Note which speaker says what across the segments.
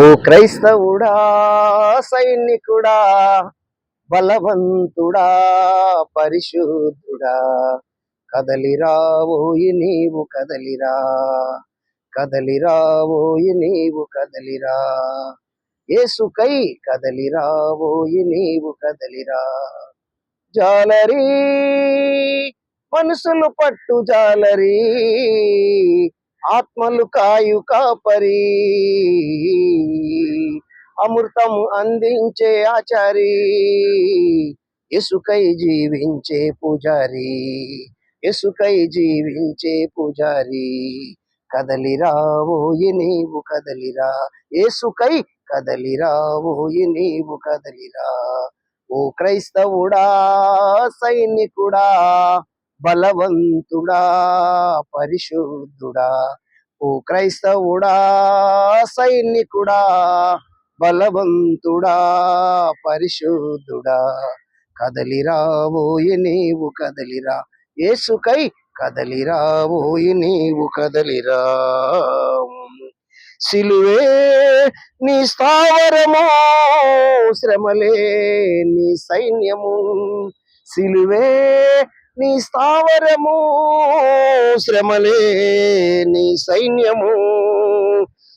Speaker 1: ఓ క్రైస్తవుడా సైనికుడా బలవంతుడా పరిశుద్ధుడా కదలిరా ఓయి నీవు కదలిరా కదలిరా ఓయి నీవు కదలిరా ఏసుకై కదలిరా ఓయి నీవు కదలిరా. జాలరీ మనసులు పట్టు జాలరీ ఆత్మలు కాయు కాపరి. అమృతము అందించే ఆచారి. ఇసుకై జీవించే పూజారి. ఇసుకై జీవించే పూజారి. కదలిరా ఓయి నీవు కదలిరా. ఏసుకై కదలిరా ఓయి నీవు కదలిరా. ఓ క్రైస్తవుడా సైనికుడా బలవంతుడా పరిశుద్ధుడా. ఓ క్రైస్తవుడా సైనికుడా బలవంతుడా పరిశుద్ధుడా. కదలిరా నీవు కదలిరా ఏసుకై కదలిరా నీవు కదలిరా. సిలువే నీ స్థావరము శ్రమలే నీ సైన్యము. సిలువే నీ స్థావరము శ్రమలే నీ సైన్యము.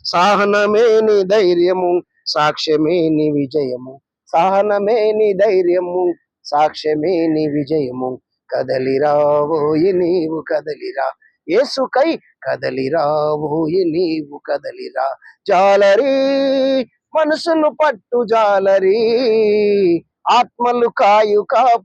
Speaker 1: సహనమే నీ ధైర్యము సాక్ష్యమే నీ విజయము. సహనమే నీ ధైర్యము సాక్ష్యమే నీ విజయము. కదలిరావోయి నీవు కదలిరా. ఏసుకై కదలిరావోయి నీవు కదలిరా. జాలరీ మనసును పట్టు జాలరీ. ఆత్మలు కాయు కా